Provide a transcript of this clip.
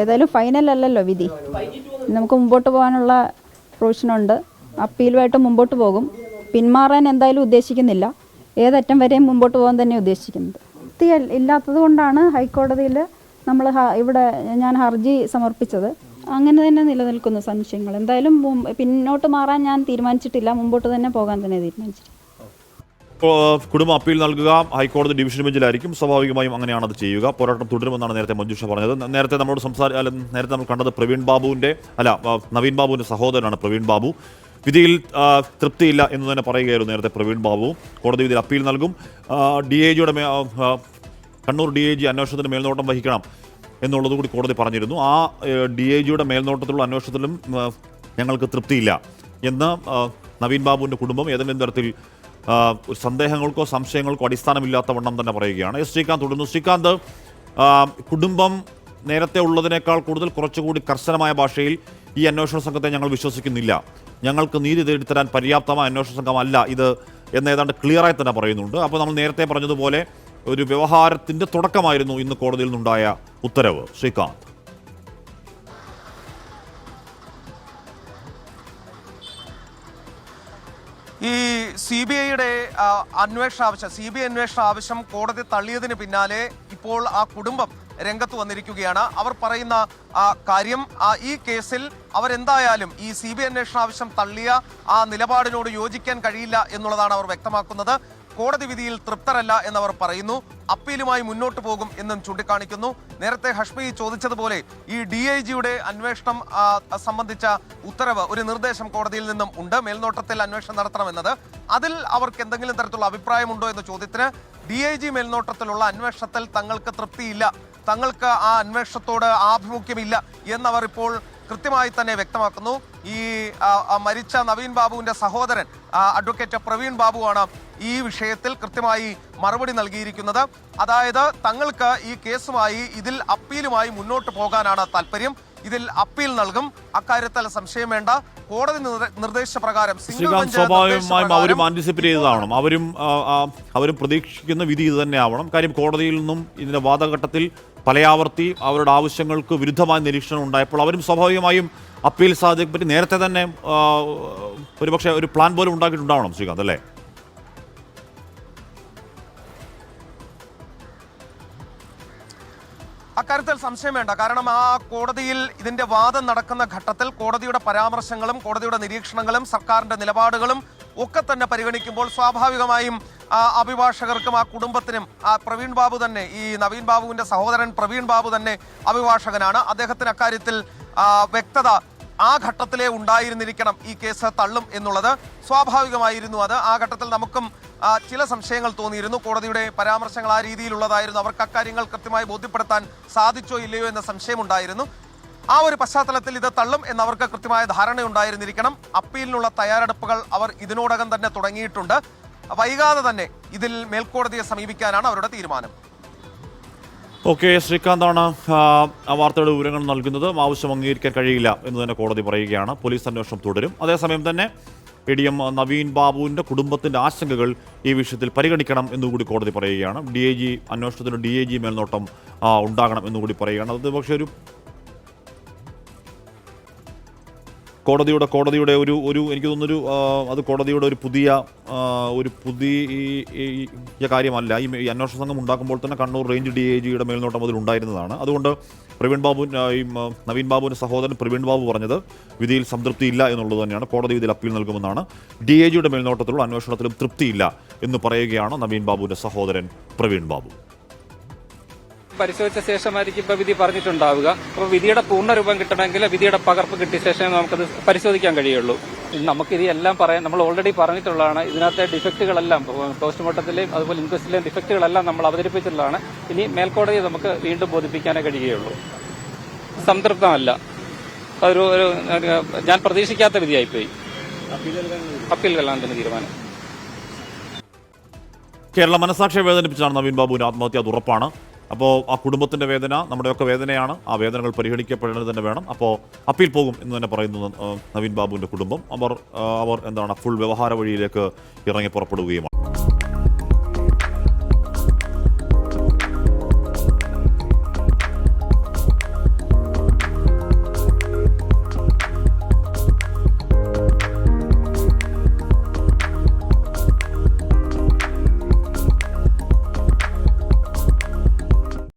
ഏതായാലും ഫൈനൽ അല്ലല്ലോ വിധി. നമുക്ക് മുമ്പോട്ട് പോകാനുള്ള പ്രൊവിഷനുണ്ട് അപ്പീലുമായിട്ട് മുമ്പോട്ട് പോകും. പിന്മാറാൻ എന്തായാലും ഉദ്ദേശിക്കുന്നില്ല. ഏതറ്റം വരെയും മുമ്പോട്ട് പോകാൻ തന്നെ ഉദ്ദേശിക്കുന്നത്. വൃത്തി ഇല്ലാത്തത് കൊണ്ടാണ് ഹൈക്കോടതിയിൽ നമ്മൾ ഇവിടെ ഞാൻ ഹർജി സമർപ്പിച്ചത്. അങ്ങനെ തന്നെ നിലനിൽക്കുന്നു സംശയങ്ങൾ. എന്തായാലും പിന്നോട്ട് മാറാൻ ഞാൻ തീരുമാനിച്ചിട്ടില്ല. മുമ്പോട്ട് തന്നെ പോകാൻ തന്നെ തീരുമാനിച്ചിട്ടുണ്ട് ഇപ്പോൾ കുടുംബം അപ്പീൽ നൽകുക ഹൈക്കോടതി ഡിവിഷൻ ബെഞ്ചിലായിരിക്കും സ്വാഭാവികമായും അങ്ങനെയാണ് അത് ചെയ്യുക. പോരാട്ടം തുടരുമെന്നാണ് നേരത്തെ മഞ്ജുഷ പറഞ്ഞത്. നേരത്തെ നമ്മളോട് സംസാര നേരത്തെ നമ്മൾ കണ്ടത് പ്രവീൺ ബാബുവിന്റെ അല്ല നവീൻ ബാബുവിന്റെ സഹോദരനാണ് പ്രവീൺ ബാബു. വിധിയിൽ തൃപ്തിയില്ല എന്ന് തന്നെ പറയുകയായിരുന്നു നേരത്തെ പ്രവീൺ ബാബു. കോടതി വിധിയിൽ അപ്പീൽ നൽകും. ഡി ഐ ജിയുടെ കണ്ണൂർ ഡി ഐ ജി അന്വേഷണത്തിന് മേൽനോട്ടം വഹിക്കണം എന്നുള്ളത് കൂടി കോടതി പറഞ്ഞിരുന്നു. ആ ഡി ഐ ജിയുടെ മേൽനോട്ടത്തിലുള്ള അന്വേഷണത്തിലും ഞങ്ങൾക്ക് തൃപ്തിയില്ല എന്ന് നവീൻ ബാബുവിന്റെ കുടുംബം ഏതെങ്കിലും തരത്തിൽ ഒരു സന്ദേഹങ്ങൾക്കോ സംശയങ്ങൾക്കോ അടിസ്ഥാനമില്ലാത്ത വണ്ണം തന്നെ പറയുകയാണ്. എസ് ശ്രീകാന്ത് തുടരുന്നു. ശ്രീകാന്ത് കുടുംബം നേരത്തെ ഉള്ളതിനേക്കാൾ കൂടുതൽ കുറച്ചുകൂടി കർശനമായ ഭാഷയിൽ ഈ അന്വേഷണ സംഘത്തെ ഞങ്ങൾ വിശ്വസിക്കുന്നില്ല. ഞങ്ങൾക്ക് നീതി തേടിത്തരാൻ പര്യാപ്തമായ അന്വേഷണ സംഘമല്ല ഇത് എന്ന് ഏതാണ്ട് ക്ലിയറായി തന്നെ പറയുന്നുണ്ട്. അപ്പോൾ നമ്മൾ നേരത്തെ പറഞ്ഞതുപോലെ ഒരു വ്യവഹാരത്തിന്റെ തുടക്കമായിരുന്നു ഇന്ന് കോടതിയിൽ നിന്നുണ്ടായ ഉത്തരവ്. ശ്രീകാന്ത്. ഈ സി ബി ഐയുടെ അന്വേഷണ ആവശ്യം സി ബി ഐ അന്വേഷണ ആവശ്യം കോടതി തള്ളിയതിന് പിന്നാലെ ഇപ്പോൾ ആ കുടുംബം രംഗത്ത് വന്നിരിക്കുകയാണ്. അവർ പറയുന്ന ആ, കാര്യം ഈ കേസിൽ അവരെന്തായാലും ഈ സി ബി അന്വേഷണ ആവശ്യം തള്ളിയ ആ നിലപാടിനോട് യോജിക്കാൻ കഴിയില്ല എന്നുള്ളതാണ് അവർ വ്യക്തമാക്കുന്നത്. കോടതി വിധിയിൽ തൃപ്തരല്ല എന്നവർ പറയുന്നു. അപ്പീലുമായി മുന്നോട്ട് പോകും എന്നും ചൂണ്ടിക്കാണിക്കുന്നു. നേരത്തെ ഹഷ്മി ചോദിച്ചതുപോലെ ഈ ഡി ഐ ജിയുടെ അന്വേഷണം സംബന്ധിച്ച ഉത്തരവ് ഒരു നിർദ്ദേശം കോടതിയിൽ നിന്നും ഉണ്ട്. മേൽനോട്ടത്തിൽ അന്വേഷണം നടത്തണമെന്നത്. അതിൽ അവർക്ക് എന്തെങ്കിലും തരത്തിലുള്ള അഭിപ്രായമുണ്ടോ എന്ന ചോദ്യത്തിന് ഡി ഐ ജി മേൽനോട്ടത്തിലുള്ള അന്വേഷണത്തിൽ തങ്ങൾക്ക് തൃപ്തിയില്ല. തങ്ങൾക്ക് ആ അന്വേഷണത്തോട് ആഭിമുഖ്യമില്ല എന്നവർ ഇപ്പോൾ കൃത്യമായി തന്നെ വ്യക്തമാക്കുന്നു. ഈ മരിച്ച നവീൻ ബാബുവിന്റെ സഹോദരൻ അഡ്വക്കേറ്റ് പ്രവീൺ ബാബുവാണ് ഈ വിഷയത്തിൽ കൃത്യമായി മറുപടി നൽകിയിരിക്കുന്നത്. അതായത് തങ്ങൾക്ക് ഈ കേസുമായി ഇതിൽ അപ്പീലുമായി മുന്നോട്ട് പോകാനാണ് താല്പര്യം. ഇതിൽ അപ്പീൽ നൽകും. അക്കാര്യത്തിൽ സംശയം വേണ്ട. കോടതി നിർ- നിർദ്ദേശപ്രകാരം ശ്രീകാന്ത് സ്വാഭാവികമായും അവരും ആന്റിസിപ്പേറ്റ് ചെയ്തതാവണം. അവരും അവരും പ്രതീക്ഷിക്കുന്ന വിധി ഇത് തന്നെ ആവണം കാര്യം കോടതിയിൽ നിന്നും ഇതിന്റെ വാദഘട്ടത്തിൽ പലയാവർത്തി അവരുടെ ആവശ്യങ്ങൾക്ക് വിരുദ്ധമായ നിരീക്ഷണം ഉണ്ടായപ്പോൾ അവരും സ്വാഭാവികമായും അപ്പീൽ സാധ്യതയെ പറ്റി നേരത്തെ തന്നെ ഒരുപക്ഷെ ഒരു പ്ലാൻ പോലും ഉണ്ടാക്കിയിട്ടുണ്ടാവണം ശ്രീകാന്ത് അല്ലേ? അക്കാര്യത്തിൽ സംശയം വേണ്ട. കാരണം ആ കോടതിയിൽ ഇതിന്റെ വാദം നടക്കുന്ന ഘട്ടത്തിൽ കോടതിയുടെ പരാമർശങ്ങളും കോടതിയുടെ നിരീക്ഷണങ്ങളും സർക്കാരിന്റെ നിലപാടുകളും ഒക്കെ തന്നെ പരിഗണിക്കുമ്പോൾ സ്വാഭാവികമായും ആ അഭിഭാഷകർക്കും ആ കുടുംബത്തിനും ആ പ്രവീൺ ബാബു തന്നെ ഈ നവീൻ ബാബുവിന്റെ സഹോദരൻ പ്രവീൺ ബാബു തന്നെ അഭിഭാഷകനാണ്. അദ്ദേഹത്തിന് അക്കാര്യത്തിൽ വ്യക്തത ആ ഘട്ടത്തിലേ ഉണ്ടായിരുന്നിരിക്കണം ഈ കേസ് തള്ളും എന്നുള്ളത്. സ്വാഭാവികമായിരുന്നു അത്. ആ ഘട്ടത്തിൽ നമുക്കും ചില സംശയങ്ങൾ തോന്നിയിരുന്നു. കോടതിയുടെ പരാമർശങ്ങൾ ആ രീതിയിലുള്ളതായിരുന്നു. അവർക്ക് അക്കാര്യങ്ങൾ കൃത്യമായി ബോധ്യപ്പെടുത്താൻ സാധിച്ചോ ഇല്ലയോ എന്ന സംശയമുണ്ടായിരുന്നു. ആ ഒരു പശ്ചാത്തലത്തിൽ ഇത് തള്ളും എന്നവർക്ക് കൃത്യമായ ധാരണയുണ്ടായിരുന്നിരിക്കണം. അപ്പീലിനുള്ള തയ്യാറെടുപ്പുകൾ അവർ ഇതിനോടകം തന്നെ തുടങ്ങിയിട്ടുണ്ട്. വൈകാതെ തന്നെ ഇതിൽ മേൽക്കോടതിയെ സമീപിക്കാനാണ് അവരുടെ തീരുമാനം. ഓക്കെ ശ്രീകാന്താണ് ആ, വാർത്തയുടെ വിവരങ്ങൾ നൽകുന്നത്. ആവശ്യം അംഗീകരിക്കാൻ കഴിയില്ല എന്ന് തന്നെ കോടതി പറയുകയാണ്. പോലീസ് അന്വേഷണം തുടരും. അതേസമയം തന്നെ എ ഡി എം നവീൻ ബാബുവിന്റെ കുടുംബത്തിന്റെ ആശങ്കകൾ ഈ വിഷയത്തിൽ പരിഗണിക്കണം എന്നുകൂടി കോടതി പറയുകയാണ്. ഡി ഐ ജി അന്വേഷണത്തിന് ഡി ഐ ജി മേൽനോട്ടം ഉണ്ടാകണം എന്നുകൂടി പറയുകയാണ്. അത് പക്ഷേ ഒരു കോടതിയുടെ കോടതിയുടെ ഒരു ഒരു എനിക്ക് തോന്നുന്നൊരു അത് കോടതിയുടെ ഒരു പുതിയ ഒരു പുതിയ കാര്യമല്ല. ഈ അന്വേഷണ സംഘം ഉണ്ടാക്കുമ്പോൾ തന്നെ കണ്ണൂർ റേഞ്ച് ഡി ഐ ജിയുടെ മേൽനോട്ടം അതിൽ ഉണ്ടായിരുന്നതാണ്. അതുകൊണ്ട് പ്രവീൺ ബാബു ഈ നവീൻ ബാബുവിന്റെ സഹോദരൻ പ്രവീൺ ബാബു പറഞ്ഞത് വിധിയിൽ സംതൃപ്തിയില്ല എന്നുള്ളത് തന്നെയാണ്. കോടതി വിധിയിൽ അപ്പീൽ നൽകുമെന്നാണ്. ഡി ഐ ജിയുടെ മേൽനോട്ടത്തിലുള്ള അന്വേഷണത്തിലും തൃപ്തിയില്ല എന്ന് പറയുകയാണ് നവീൻ ബാബുവിന്റെ സഹോദരൻ പ്രവീൺ ബാബു. പരിശോധിച്ച ശേഷമായിരിക്കും ഇപ്പൊ വിധി പറഞ്ഞിട്ടുണ്ടാവുക. അപ്പോൾ വിധിയുടെ പൂർണരൂപം കിട്ടണമെങ്കിൽ വിധിയുടെ പകർപ്പ് കിട്ടിയ ശേഷമേ നമുക്കത് പരിശോധിക്കാൻ കഴിയുള്ളൂ. നമുക്കിത് എല്ലാം പറയാം നമ്മൾ ഓൾറെഡി പറഞ്ഞിട്ടുള്ളതാണ്. ഇതിനകത്തെ ഡിഫക്റ്റുകളെല്ലാം പോസ്റ്റ്മോർട്ടത്തിലെയും അതുപോലെ ഇൻക്വസ്റ്റിലെയും ഡിഫക്റ്റുകളെല്ലാം നമ്മൾ അവതരിപ്പിച്ചിട്ടുള്ളതാണ്. ഇനി മേൽക്കോടതിയെ നമുക്ക് വീണ്ടും ബോധിപ്പിക്കാനേ കഴിയുകയുള്ളൂ. സംതൃപ്തമല്ല. അതൊരു ഒരു ഞാൻ പ്രതീക്ഷിക്കാത്ത വിധിയായിപ്പോയി. അപ്പീൽ കല്ലാണ്ടത്തിന് തീരുമാനം. കേരള മനസാക്ഷിയെ വേദനിപ്പിച്ചാണ് നവീൻ ബാബുവിന് ആത്മഹത്യ. അത് ഉറപ്പാണ്. അപ്പോൾ ആ കുടുംബത്തിന്റെ വേദന നമ്മുടെയൊക്കെ വേദനയാണ്. ആ വേദനകൾ പരിഗണിക്കപ്പെടേണ്ടത് തന്നെ വേണം. അപ്പോൾ അപ്പീൽ പോകും എന്ന് തന്നെ പറയുന്നു നവീൻ ബാബുവിന്റെ കുടുംബം. അവർ അവർ എന്താണ് ഫുൾ വ്യവഹാര വഴിയിലേക്ക് ഇറങ്ങി പുറപ്പെടുകയുമാണ്.